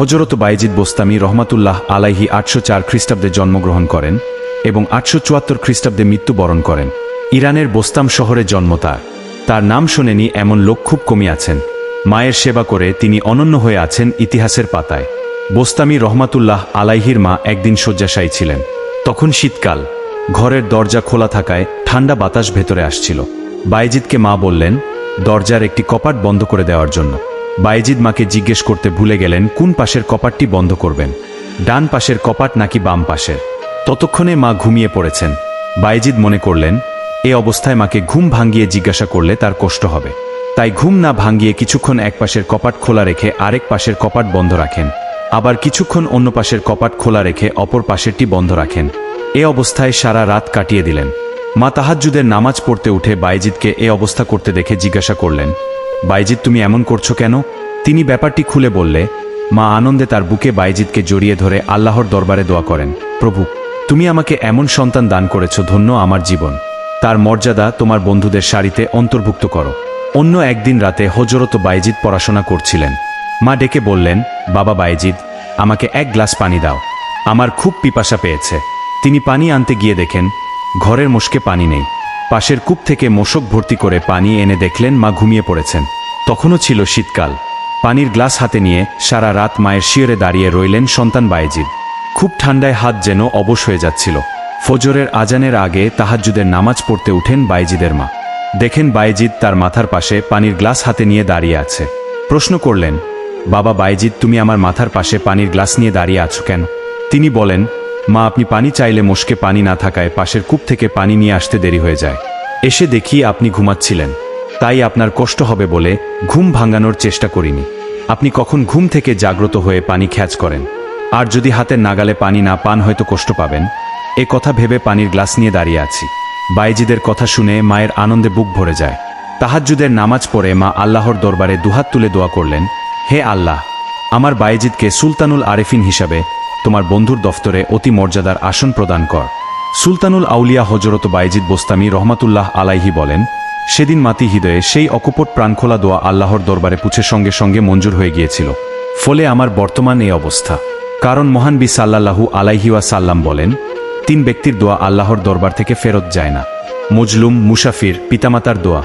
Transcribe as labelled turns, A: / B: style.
A: হজরত বাইজিদ বোস্তামি রহমাতুল্লাহ আলাইহি আটশো চার খ্রিস্টাব্দে জন্মগ্রহণ করেন এবং আটশো চুয়াত্তর খ্রিস্টাব্দে মৃত্যুবরণ করেন। ইরানের বোস্তাম শহরে জন্ম তার। তার নাম শোনেনি এমন লোক খুব কমই আছেন। মায়ের সেবা করে তিনি অনন্য হয়ে আছেন ইতিহাসের পাতায়। বোস্তামি রহমাতুল্লাহ আলাইহির মা একদিন শয্যাশায়ী ছিলেন। তখন শীতকাল। ঘরের দরজা খোলা থাকায় ঠান্ডা বাতাস ভেতরে আসছিল। বাইজিদকে মা বললেন, দরজার একটি কপাট বন্ধ করে দেওয়ার জন্য। বাইজিদ মাকে জিজ্ঞেস করতে ভুলে গেলেন, কোন পাশের কপাটটি বন্ধ করবেন? ডান পাশের কপাট নাকি বাম পাশের? ততক্ষণে মা ঘুমিয়ে পড়েছেন। বাইজিদ মনে করলেন, এ অবস্থায় মাকে ঘুম ভাঙ্গিয়ে জিজ্ঞাসা করলে তার কষ্ট হবে। তাই ঘুম না ভাঙ্গিয়ে কিছুক্ষণ এক পাশের কপাট খোলা রেখে আরেক পাশের কপাট বন্ধ রাখেন। আবার কিছুক্ষণ অন্য পাশের কপাট খোলা রেখে অপর পাশেরটি বন্ধ রাখেন। এ অবস্থায় সারা রাত কাটিয়ে দিলেন। মা তাহাজ্জুদের নামাজ পড়তে উঠে বাইজিদকে এ অবস্থা করতে দেখে জিজ্ঞাসা করলেন বাইজিদ তুমি এমন করছ কেন? তিনি ব্যাপারটি খুলে বললে, মা আনন্দে তার বুকে বাইজিদকে জড়িয়ে ধরে আল্লাহর দরবারে দোয়া করেন, প্রভু, তুমি আমাকে এমন সন্তান দান করেছ, ধন্য আমার জীবন। তার মর্যাদা তোমার বন্ধুদের সারিতে অন্তর্ভুক্ত করো। অন্য একদিন রাতে হজরত বাইজিদ পড়াশোনা করছিলেন। মা ডেকে বললেন, বাবা বাইজিদ আমাকে এক গ্লাস পানি দাও। আমার খুব পিপাসা পেয়েছে। তিনি পানি আনতে গিয়ে দেখেন, ঘরের মোষকে পানি নেই। পাশের কূপ থেকে মোশক ভর্তি করে পানি এনে দেখলেন মা ঘুমিয়ে পড়েছেন। তখনও ছিল শীতকাল। পানির গ্লাস হাতে নিয়ে সারা রাত মায়ের শিয়রে দাঁড়িয়ে রইলেন সন্তান বাইজিদ খুব ঠান্ডায় হাত যেন অবশ হয়ে যাচ্ছিল। ফজরের আজানের আগে তাহাজ্জুদের নামাজ পড়তে উঠেন বাইজিদের মা। দেখেন বাইজিদ তার মাথার পাশে পানির গ্লাস হাতে নিয়ে দাঁড়িয়ে আছে। প্রশ্ন করলেন, বাবা বাইজিদ তুমি আমার মাথার পাশে পানির গ্লাস নিয়ে দাঁড়িয়ে আছো কেন? তিনি বলেন মা, আপনি পানি চাইলে মোষকে পানি না থাকায় পাশের কূপ থেকে পানি নিয়ে আসতে দেরি হয়ে যায়। এসে দেখি আপনি ঘুমাচ্ছিলেন। তাই আপনার কষ্ট হবে বলে ঘুম ভাঙানোর চেষ্টা করিনি। আপনি কখন ঘুম থেকে জাগ্রত হয়ে পানি খ্যাচ করেন। আর যদি হাতের নাগালে পানি না পান, হয়তো কষ্ট পাবেন। এ কথা ভেবে পানির গ্লাস নিয়ে দাঁড়িয়ে আছি। বাইজিদের কথা শুনে মায়ের আনন্দে বুক ভরে যায়। তাহাজ্জুদের নামাজ পড়ে মা আল্লাহর দরবারে দুহাত তুলে দোয়া করলেন, হে আল্লাহ, আমার বাইজিদকে সুলতানুল আরেফিন হিসাবে তোমার বন্ধুর দফতরে অতি মর্যাদার আসন প্রদান কর। সুলতানুল আউলিয়া হজরত বাইজিদ বোস্তামি রহমাতুল্লাহ আলাইহি বলেন, সেদিন মাতি হৃদয়ে সেই অকপট প্রাণখোলা দোয়া আল্লাহর দরবারে পুছে সঙ্গে সঙ্গে মঞ্জুর হয়ে গিয়েছিল। ফলে আমার বর্তমান এই অবস্থা। কারণ মহান বি সাল্লাল্লাহু আলাইহিওয়া সাল্লাম বলেন, তিন ব্যক্তির দোয়া আল্লাহর দরবার থেকে ফেরত যায় না। মজলুম, মুসাফির, পিতামাতার দোয়া